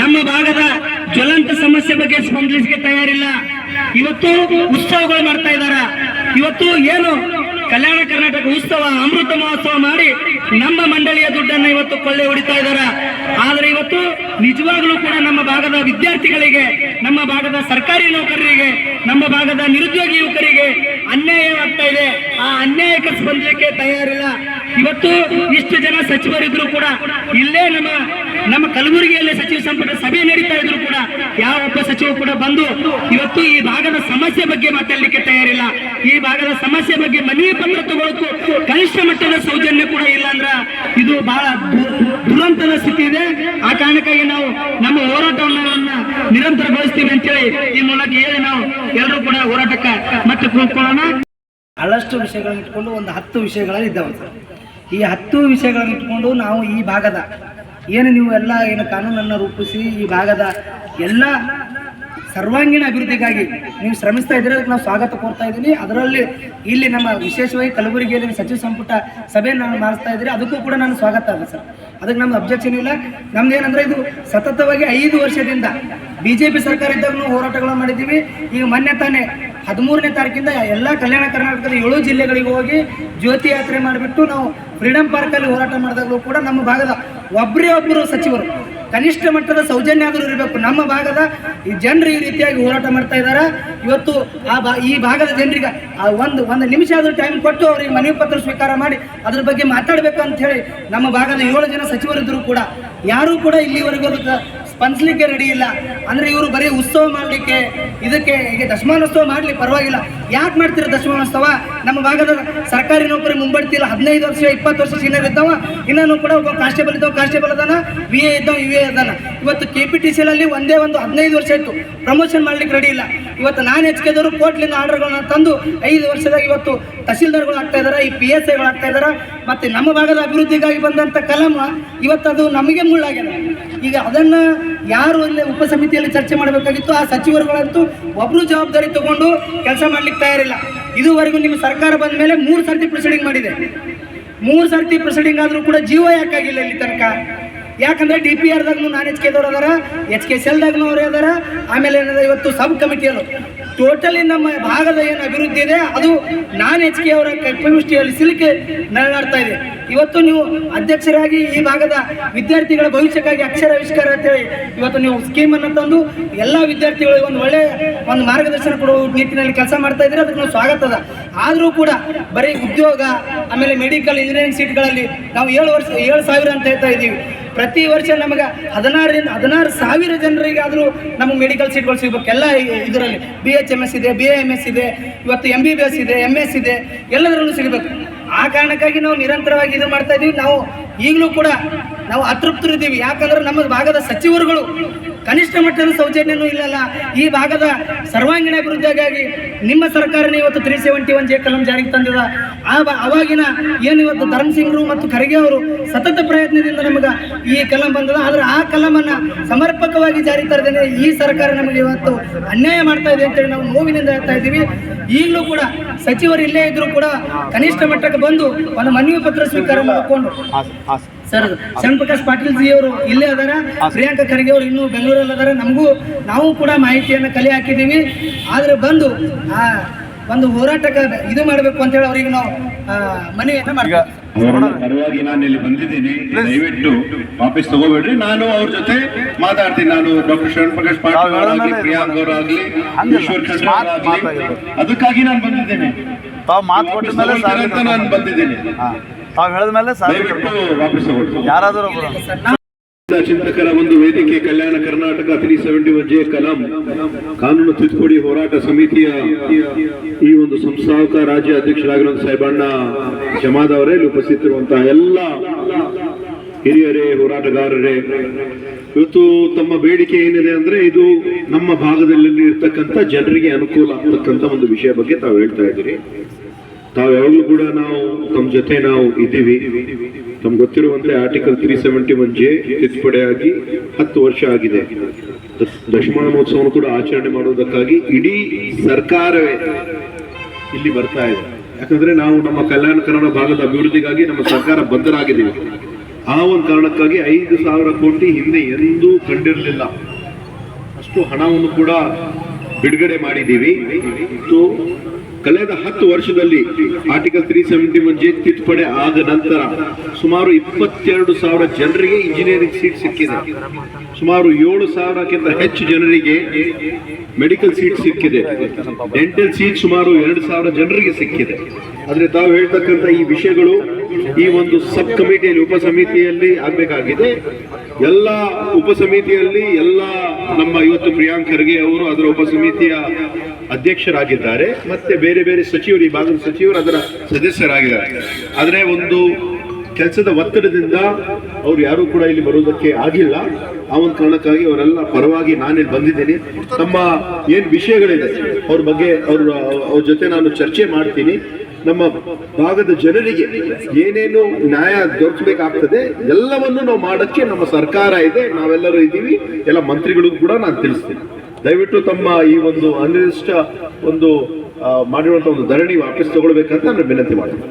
ನಮ್ಮ ಭಾಗದ ಜ್ವಲಂತ ಸಮಸ್ಯೆ ಬಗ್ಗೆ ಸ್ಪಂದಿಸಕ್ಕೆ ತಯಾರಿಲ್ಲ. ಇವತ್ತು ಉತ್ಸವಗಳು ಮಾಡ್ತಾ ಇದ್ದಾರ ಇವತ್ತು ಏನು ಕಲ್ಯಾಣ ಕರ್ನಾಟಕ ಉತ್ಸವ, ಅಮೃತ ಮಹೋತ್ಸವ ಮಾಡಿ ನಮ್ಮ ಮಂಡಳಿಯ ದುಡ್ಡನ್ನು ಇವತ್ತು ಕೊಳ್ಳೆ ಹೊಡಿತಾ ಇದ್ದಾರೆ ಆದ್ರೆ ಇವತ್ತು ನಿಜವಾಗ್ಲೂ ಕೂಡ ನಮ್ಮ ಭಾಗದ ವಿದ್ಯಾರ್ಥಿಗಳಿಗೆ, ನಮ್ಮ ಭಾಗದ ಸರ್ಕಾರಿ ನೌಕರರಿಗೆ, ನಮ್ಮ ಭಾಗದ ನಿರುದ್ಯೋಗಿ ಯುವಕರಿಗೆ ಅನ್ಯಾಯವಾಗ್ತಾ ಇದೆ. ಆ ಅನ್ಯಾಯಕ್ಕೆ ಸ್ಪಂದಕ್ಕೆ ತಯಾರಿಲ್ಲ. ಇವತ್ತು ಇಷ್ಟು ಜನ ಸಚಿವರಿದ್ರು ಕೂಡ ಇಲ್ಲೇ ನಮ್ಮ ನಮ್ಮ ಕಲಬುರಗಿಯಲ್ಲಿ ಸಚಿವ ಸಂಪುಟ ಸಭೆ ನಡೀತಾ ಇದ್ರು ಕೂಡ ಯಾವ ಒಬ್ಬ ಸಚಿವ ಕೂಡ ಬಂದು ಇವತ್ತು ಈ ಭಾಗದ ಸಮಸ್ಯೆ ಬಗ್ಗೆ ಮಾತಾಡ್ಲಿಕ್ಕೆ ತಯಾರಿಲ್ಲ. ಈ ಭಾಗದ ಸಮಸ್ಯೆ ಬಗ್ಗೆ ಮನೆ ಪತ್ರ ತಗೊಳಕ್ಕೂ ಕನಿಷ್ಠ ಮಟ್ಟದ ಸೌಜನ್ಯ ಕೂಡ ಇಲ್ಲ ಅಂದ್ರ ಇದು ಬಹಳ ದುರಂತದ ಸ್ಥಿತಿ ಇದೆ. ಆ ಕಾರಣಕ್ಕಾಗಿ ನಾವು ನಮ್ಮ ಹೋರಾಟವನ್ನ ನಿರಂತರಗೊಳಿಸ್ತೀವಿ ಅಂತೇಳಿ ಈ ಮೂಲಕ ಹೇಳಿ ನಾವು ಎಲ್ಲರೂ ಕೂಡ ಹೋರಾಟಕ್ಕೆ ಮತ್ತೆ ಕೂತ್ಕೊಳ್ಳೋಣ. ಬಹಳಷ್ಟು ವಿಷಯಗಳನ್ನ ಇಟ್ಕೊಂಡು ಒಂದು ಹತ್ತು ವಿಷಯಗಳಲ್ಲಿ ಇದ್ದಾವೆ ಈ ಹತ್ತು ವಿಷಯಗಳನ್ನು ಇಟ್ಕೊಂಡು ನಾವು ಈ ಭಾಗದ ಏನು ನೀವು ಎಲ್ಲ ಏನು ಕಾನೂನನ್ನು ರೂಪಿಸಿ ಈ ಭಾಗದ ಎಲ್ಲ ಸರ್ವಾಂಗೀಣ ಅಭಿವೃದ್ಧಿಗಾಗಿ ನೀವು ಶ್ರಮಿಸ್ತಾ ಇದ್ದೀರಿ, ಅದಕ್ಕೆ ನಾವು ಸ್ವಾಗತ ಕೋರ್ತಾ ಇದ್ದೀನಿ. ಅದರಲ್ಲಿ ಇಲ್ಲಿ ನಮ್ಮ ವಿಶೇಷವಾಗಿ ಕಲಬುರಗಿಯಲ್ಲಿ ಸಚಿವ ಸಂಪುಟ ಸಭೆ ನಾನು ಮಾಡಿಸ್ತಾ ಇದ್ದೀರಿ ಅದಕ್ಕೂ ಕೂಡ ನಾನು ಸ್ವಾಗತ ಅದ ಸರ್. ಅದಕ್ಕೆ ನಮ್ದು ಅಬ್ಜೆಕ್ಷನ್ ಇಲ್ಲ. ನಮ್ದು ಏನಂದ್ರೆ ಇದು ಸತತವಾಗಿ ಐದು ವರ್ಷದಿಂದ ಬಿ ಜೆ ಪಿ ಸರ್ಕಾರ ಇದ್ದಾಗ ಹೋರಾಟಗಳನ್ನು ಮಾಡಿದ್ದೀವಿ. ಈಗ ಮೊನ್ನೆ ತಾನೇ ಹದಿಮೂರನೇ ತಾರೀಕಿಂದ ಎಲ್ಲ ಕಲ್ಯಾಣ ಕರ್ನಾಟಕದ ಏಳು ಜಿಲ್ಲೆಗಳಿಗೆ ಹೋಗಿ ಜ್ಯೋತಿ ಯಾತ್ರೆ ಮಾಡಿಬಿಟ್ಟು ನಾವು ಫ್ರೀಡಮ್ ಪಾರ್ಕಲ್ಲಿ ಹೋರಾಟ ಮಾಡಿದಾಗಲೂ ಕೂಡ ನಮ್ಮ ಭಾಗದ ಒಬ್ಬರೇ ಒಬ್ಬರು ಸಚಿವರು, ಕನಿಷ್ಠ ಮಟ್ಟದ ಸೌಜನ್ಯ ಆದರೂ ಇರಬೇಕು. ನಮ್ಮ ಭಾಗದ ಈ ಜನರು ಈ ರೀತಿಯಾಗಿ ಹೋರಾಟ ಮಾಡ್ತಾ ಇದ್ದಾರೆ. ಇವತ್ತು ಆ ಬಾ ಈ ಭಾಗದ ಜನರಿಗೆ ಒಂದು ಒಂದು ನಿಮಿಷ ಆದರೂ ಟೈಮ್ ಕೊಟ್ಟು ಅವರಿಗೆ ಮನವಿ ಪತ್ರ ಸ್ವೀಕಾರ ಮಾಡಿ ಅದ್ರ ಬಗ್ಗೆ ಮಾತಾಡಬೇಕು ಅಂತ ಹೇಳಿ ನಮ್ಮ ಭಾಗದ ಏಳು ಜನ ಸಚಿವರಿದ್ದರೂ ಕೂಡ, ಯಾರೂ ಕೂಡ ಇಲ್ಲಿವರೆಗೂ ಸ್ಪಂದಿಸಲಿಕ್ಕೆ ರೆಡಿ ಇಲ್ಲ. ಅಂದ್ರೆ ಇವರು ಬರೀ ಉತ್ಸವ ಮಾಡಲಿಕ್ಕೆ ಇದಕ್ಕೆ ಈಗ ದಶಮಾನೋತ್ಸವ ಮಾಡಲಿ ಪರವಾಗಿಲ್ಲ. ಯಾಕೆ ಮಾಡ್ತೀರ ದಶಮಾನೋತ್ಸವ? ನಮ್ಮ ಭಾಗದ ಸರ್ಕಾರಿ ನೌಕರಿ ಮುಂಬಡ್ತಿಲ್ಲ. ಹದಿನೈದು ವರ್ಷ, ಇಪ್ಪತ್ತು ವರ್ಷ ಸೀನಿಯರ್ ಇದ್ದಾವ. ಇನ್ನೂ ಕೂಡ ಒಬ್ಬ ಕಾನ್ಸ್ಟೇಬಲ್ ಇದ್ದಾವ, ಕಾನ್ಸ್ಟೇಬಲ್ ಅದಾನ ವಿ ಎ ಇದ್ದಾವ ಯು ಎ ಅದಾನ. ಇವತ್ತು ಕೆ ಪಿ ಟಿ ಸಿ ಅಲ್ಲಿ ಒಂದೇ ಒಂದು ಹದಿನೈದು ವರ್ಷ ಇತ್ತು ಪ್ರಮೋಷನ್ ಮಾಡ್ಲಿಕ್ಕೆ ರೆಡಿ ಇಲ್ಲ. ಇವತ್ತು ನಾನು ಹೆಚ್ಚಿಗೆದವರು ಕೋರ್ಟ್ಲಿಂದ ಆರ್ಡರ್ಗಳನ್ನ ತಂದು ಐದು ವರ್ಷದಾಗ ಇವತ್ತು ತಹಸೀಲ್ದಾರ್ಗಳು ಆಗ್ತಾ ಇದಾರೆ, ಈ ಪಿ ಎಸ್ ಐಗಳು ಆಗ್ತಾ ಇದಾರೆ. ಮತ್ತೆ ನಮ್ಮ ಭಾಗದ ಅಭಿವೃದ್ಧಿಗಾಗಿ ಬಂದಂತ ಕಲಮ ಇವತ್ತು ಅದು ನಮಗೆ ಮುಳ್ಳಾಗಿದೆ. ಈಗ ಅದನ್ನ ಯಾರು ಇಲ್ಲಿ ಉಪಸಮಿತಿಯಲ್ಲಿ ಚರ್ಚೆ ಮಾಡಬೇಕಾಗಿತ್ತು, ಆ ಸಚಿವರುಗಳಂತೂ ಒಬ್ರು ಜವಾಬ್ದಾರಿ ತಗೊಂಡು ಕೆಲಸ ಮಾಡ್ಲಿಕ್ಕೆ ತಯಾರಿಲ್ಲ. ಇದುವರೆಗೂ ನಿಮ್ಮ ಸರ್ಕಾರ ಬಂದ ಮೇಲೆ ಮೂರು ಸರ್ತಿ ಪ್ರೊಸೀಡಿಂಗ್ ಮಾಡಿದೆ. ಮೂರು ಸರ್ತಿ ಪ್ರೊಸೀಡಿಂಗ್ ಆದ್ರೂ ಕೂಡ ಜೀವ ಯಾಕಾಗಿಲ್ಲ ಇಲ್ಲಿ ತನಕ? ಯಾಕಂದ್ರೆ ಡಿ ಪಿ ಆರ್ದಾಗೂ ನಾನ್ ಎಚ್ ಕೆದವ್ರು ಅದಾರ ಎಚ್ ಕೆ ಸೆಲ್ದಾಗ್ನು ಅವರೇ ಅದಾರ, ಆಮೇಲೆ ಏನದ ಇವತ್ತು ಸಬ್ ಕಮಿಟಿಯಲ್ಲೂ ಟೋಟಲಿ ನಮ್ಮ ಭಾಗದ ಏನು ಅಭಿವೃದ್ಧಿ ಇದೆ, ಅದು ನಾನ್ ಎಚ್ ಕೆ ಅವರ ಕಪಿಮುಷ್ಟಿಯಲ್ಲಿ ಸಿಲುಕಿ ನಡೆದಾಡ್ತಾ ಇದೆ. ಇವತ್ತು ನೀವು ಅಧ್ಯಕ್ಷರಾಗಿ ಈ ಭಾಗದ ವಿದ್ಯಾರ್ಥಿಗಳ ಭವಿಷ್ಯಕ್ಕಾಗಿ ಅಕ್ಷರ ಆವಿಷ್ಕಾರ ಅಂತೇಳಿ ಇವತ್ತು ನೀವು ಸ್ಕೀಮ್ ಅನ್ನು ತಂದು ಎಲ್ಲ ವಿದ್ಯಾರ್ಥಿಗಳಿಗೆ ಒಂದು ಒಳ್ಳೆಯ ಒಂದು ಮಾರ್ಗದರ್ಶನ ಕೊಡುವ ನಿಟ್ಟಿನಲ್ಲಿ ಕೆಲಸ ಮಾಡ್ತಾ ಇದ್ರೆ ಅದಕ್ಕೆ ನಾವು ಸ್ವಾಗತ ಅದ. ಆದರೂ ಕೂಡ ಬರೀ ಉದ್ಯೋಗ, ಆಮೇಲೆ ಮೆಡಿಕಲ್ ಇಂಜಿನಿಯರಿಂಗ್ ಸೀಟ್ಗಳಲ್ಲಿ ನಾವು ಏಳು ವರ್ಷ, ಏಳು ಸಾವಿರ ಅಂತ ಹೇಳ್ತಾ ಇದ್ದೀವಿ. ಪ್ರತಿ ವರ್ಷ ನಮಗೆ ಹದಿನಾರರಿಂದ ಹದಿನಾರು ಸಾವಿರ ಜನರಿಗೆ ಆದರೂ ನಮಗೆ ಮೆಡಿಕಲ್ ಸೀಟ್ಗಳು ಸಿಗಬೇಕು. ಎಲ್ಲ ಇದರಲ್ಲಿ. ಬಿ ಎಚ್ ಎಂ ಎಸ್ ಇದೆ ಬಿ ಎಂ ಎಸ್ ಇದೆ, ಇವತ್ತು ಎಂ ಬಿ ಬಿ ಎಸ್ ಇದೆ ಎಂ ಎಸ್ ಇದೆ, ಎಲ್ಲದರಲ್ಲೂ ಸಿಗಬೇಕು. ಆ ಕಾರಣಕ್ಕಾಗಿ ನಾವು ನಿರಂತರವಾಗಿ ಇದು ಮಾಡ್ತಾ ಇದ್ದೀವಿ ನಾವು ಈಗಲೂ ಕೂಡ ನಾವು ಅತೃಪ್ತರಿದ್ದೀವಿ. ಯಾಕಂದ್ರೆ ನಮ್ಮ ಭಾಗದ ಸಚಿವರುಗಳು ಕನಿಷ್ಠ ಮಟ್ಟದ ಸೌಜನ್ಯನೂ ಇಲ್ಲಲ್ಲ. ಈ ಭಾಗದ ಸರ್ವಾಂಗೀಣ ಅಭಿವೃದ್ಧಿಗಾಗಿ ನಿಮ್ಮ ಸರ್ಕಾರನೇ ಇವತ್ತು ತ್ರೀ ಸೆವೆಂಟಿ ಒನ್ ಜೆ ಕಲಂ ಜಾರಿಗೆ ತಂದಿದ. ಆ ಅವಾಗಿನ ಏನು ಇವತ್ತು ಧರ್ಮಸಿಂಗ್ರು ಮತ್ತು ಖರ್ಗೆ ಅವರು ಸತತ ಪ್ರಯತ್ನದಿಂದ ನಮಗೆ ಈ ಕಲಂ ಬಂದದ. ಆದ್ರೆ ಆ ಕಲಮನ್ನ ಸಮರ್ಪಕವಾಗಿ ಜಾರಿ ತರದೇ ಈ ಸರ್ಕಾರ ನಮಗೆ ಇವತ್ತು ಅನ್ಯಾಯ ಮಾಡ್ತಾ ಇದೆ ಅಂತೇಳಿ ನಾವು ನೋವಿನಿಂದ ಹೇಳ್ತಾ ಇದ್ದೀವಿ. ಈಗಲೂ ಕೂಡ ಸಚಿವರು ಇಲ್ಲೇ ಇದ್ರು ಕೂಡ ಕನಿಷ್ಠ ಮಟ್ಟಕ್ಕೆ ಬಂದು ಒಂದು ಮನವಿ ಪತ್ರ ಸ್ವೀಕಾರ ಮಾಡಿಕೊಂಡು ಸರ್ ಶರಣ್ ಪ್ರಕಾಶ್ ಪಾಟೀಲ್ ಜಿ ಅವರು ಇಲ್ಲೇ ಅದಾರ. ಪ್ರಿಯಾಂಕ ಖರ್ಗೆ ಅವರು ಇನ್ನು ಬೆಂಗಳೂರಲ್ಲಿ ಅದಾರ. ನಮಗೂ ನಾವು ಕೂಡ ಮಾಹಿತಿಯನ್ನು ಕಲೆ ಹಾಕಿದ್ದೀವಿ. ಆದ್ರೆ ಬಂದು ಆ ಒಂದು ಹೋರಾಟಕ್ಕೆ ಇದು ಮಾಡಬೇಕು ಅಂತ ಹೇಳಿ ಅವರಿಗೆ ನಾವು ಮನವಿಯನ್ನ ಮಾಡ್ತೀವಿ. ಪರವಾಗಿ ನಾನು ಇಲ್ಲಿ ಬಂದಿದ್ದೀನಿ. ದಯವಿಟ್ಟು ವಾಪಸ್ ತಗೋಬೇಡ್ರಿ. ನಾನು ಅವ್ರ ಜೊತೆ ಮಾತಾಡ್ತೀನಿ. ನಾನು ಡಾಕ್ಟರ್ ಶರಣ್ ಪ್ರಕಾಶ್ ಪಾಟೀಲ್ ಅವರಾಗ್ಲಿ ಪ್ರಿಯಾಂಕ್ ಅವರಾಗ್ಲಿ ಈಶ್ವರ್ ಖಂಡ್ರೆ ಅವರಾಗ್ಲಿ ಅದಕ್ಕಾಗಿ ನಾನು ಬಂದಿದ್ದೇನೆ. ತಾವು ಮಾತು ನಾನು ಬಂದಿದ್ದೇನೆ. ತಾವು ಹೇಳಿದ ಮೇಲೆ ಯಾರಾದರೂ ಒಬ್ಬರು ಚಿಂತಕರ ಒಂದು ವೇದಿಕೆ Kalyana Karnataka three seventy one J Kalam. ಕಾನೂನು ತಿದ್ದುಪಡಿ ಹೋರಾಟ ಸಮಿತಿಯ ಈ ಒಂದು ಸಂಸ್ಥಾಪಕ ರಾಜ್ಯ ಅಧ್ಯಕ್ಷರಾಗಿರುವಂತಹ ಸಾಹೇಬಣ್ಣ ಜಮಾದ್ ಅವರೇ ಇಲ್ಲಿ ಎಲ್ಲ ಹಿರಿಯರೇ ಹೋರಾಟಗಾರರೇ ಇವತ್ತು ತಮ್ಮ ಬೇಡಿಕೆ ಏನಿದೆ ಅಂದ್ರೆ ಇದು ನಮ್ಮ ಭಾಗದಲ್ಲಿ ಇರ್ತಕ್ಕಂಥ ಜನರಿಗೆ ಅನುಕೂಲ ಆಗ್ತಕ್ಕಂಥ ಒಂದು ವಿಷಯ ಬಗ್ಗೆ ತಾವು ಹೇಳ್ತಾ ಇದ್ದೀರಿ. ತಾವು ಯಾವಾಗಲೂ ಕೂಡ ನಾವು ತಮ್ಮ ಜೊತೆ ನಾವು ಇದ್ದೀವಿ. ತಮ್ಗೆ ಗೊತ್ತಿರುವಂತೆ article three seventy one J ತಿದ್ದುಪಡಿಯಾಗಿ ಹತ್ತು ವರ್ಷ ಆಗಿದೆ. ದಶಮಾನ ಮಹೋತ್ಸವವನ್ನು ಕೂಡ ಆಚರಣೆ ಮಾಡುವುದಕ್ಕಾಗಿ ಇಡೀ ಸರ್ಕಾರವೇ ಇಲ್ಲಿ ಬರ್ತಾ ಇದೆ. ಯಾಕಂದ್ರೆ ನಾವು ನಮ್ಮ ಕಲ್ಯಾಣ ಕನ್ನಡ ಭಾಗದ ಅಭಿವೃದ್ಧಿಗಾಗಿ ನಮ್ಮ ಸರ್ಕಾರ ಬದ್ಧರಾಗಿದ್ದೀವಿ ಆ ಒಂದು ಕಾರಣಕ್ಕಾಗಿ ಐದು ಸಾವಿರ ಕೋಟಿ ಹಿಂದೆ ಎಂದೂ ಕಂಡಿರಲಿಲ್ಲ. ಅಷ್ಟು ಹಣವನ್ನು ಕೂಡ ಬಿಡುಗಡೆ ಮಾಡಿದ್ದೀವಿ. ಮತ್ತು ಕಳೆದ ಹತ್ತು ವರ್ಷದಲ್ಲಿ article three seventy one J ತಿದ್ದುಪಡಿ ಆದ ನಂತರ ಸುಮಾರು ಇಪ್ಪತ್ತೆರಡು ಸಾವಿರ ಜನರಿಗೆ ಇಂಜಿನಿಯರಿಂಗ್ ಸೀಟ್ ಸಿಕ್ಕಿದೆ. ಸುಮಾರು ಏಳು ಸಾವಿರಕ್ಕಿಂತ ಹೆಚ್ಚು ಜನರಿಗೆ ಮೆಡಿಕಲ್ ಸೀಟ್ ಸಿಕ್ಕಿದೆ. ಡೆಂಟಲ್ ಸೀಟ್ ಸುಮಾರು ಎರಡು ಸಾವಿರ ಜನರಿಗೆ ಸಿಕ್ಕಿದೆ. ಆದರೆ ತಾವು ಹೇಳ್ತಕ್ಕಂಥ ಈ ವಿಷಯಗಳು ಈ ಒಂದು ಸಬ್ ಕಮಿಟಿಯಲ್ಲಿ ಉಪ ಸಮಿತಿಯಲ್ಲಿ ಆಗಬೇಕಾಗಿದೆ. ಎಲ್ಲ ಉಪ ಸಮಿತಿಯಲ್ಲಿ ಎಲ್ಲ ನಮ್ಮ ಇವತ್ತು ಪ್ರಿಯಾಂಕ್ ಖರ್ಗೆ ಅವರು ಅದರ ಉಪ ಸಮಿತಿಯ ಅಧ್ಯಕ್ಷರಾಗಿದ್ದಾರೆ. ಮತ್ತೆ ಬೇರೆ ಬೇರೆ ಸಚಿವರು, ಈ ಭಾಗದ ಸಚಿವರು ಅದರ ಸದಸ್ಯರಾಗಿದ್ದಾರೆ. ಆದರೆ ಒಂದು ಕೆಲಸದ ಒತ್ತಡದಿಂದ ಅವ್ರು ಯಾರೂ ಕೂಡ ಇಲ್ಲಿ ಬರುವುದಕ್ಕೆ ಆಗಿಲ್ಲ. ಆ ಒಂದು ಕಾರಣಕ್ಕಾಗಿ ಅವರೆಲ್ಲ ಪರವಾಗಿ ನಾನಿಲ್ಲಿ ಬಂದಿದ್ದೀನಿ. ತಮ್ಮ ಏನು ವಿಷಯಗಳಿದೆ, ಅವ್ರ ಬಗ್ಗೆ ಅವ್ರ ಅವ್ರ ಜೊತೆ ನಾನು ಚರ್ಚೆ ಮಾಡ್ತೀನಿ. ನಮ್ಮ ಭಾಗದ ಜನರಿಗೆ ಏನೇನು ನ್ಯಾಯ ದೊರಕಬೇಕಾಗ್ತದೆ ಎಲ್ಲವನ್ನು ನಾವು ಮಾಡಕ್ಕೆ ನಮ್ಮ ಸರ್ಕಾರ ಇದೆ, ನಾವೆಲ್ಲರೂ ಇದ್ದೀವಿ, ಎಲ್ಲ ಮಂತ್ರಿಗಳಿಗೂ ಕೂಡ ನಾನು ತಿಳಿಸ್ತೀನಿ. ದಯವಿಟ್ಟು ತಮ್ಮ ಈ ಒಂದು ಅನಿರ್ದಿಷ್ಟ ಒಂದು ಮಾಡಿರುವಂಥ ಒಂದು ಧರಣಿ ವಾಪಸ್ ತಗೊಳ್ಬೇಕಂತ ನಾನು ವಿನಂತಿ ಮಾಡ್ತೀನಿ.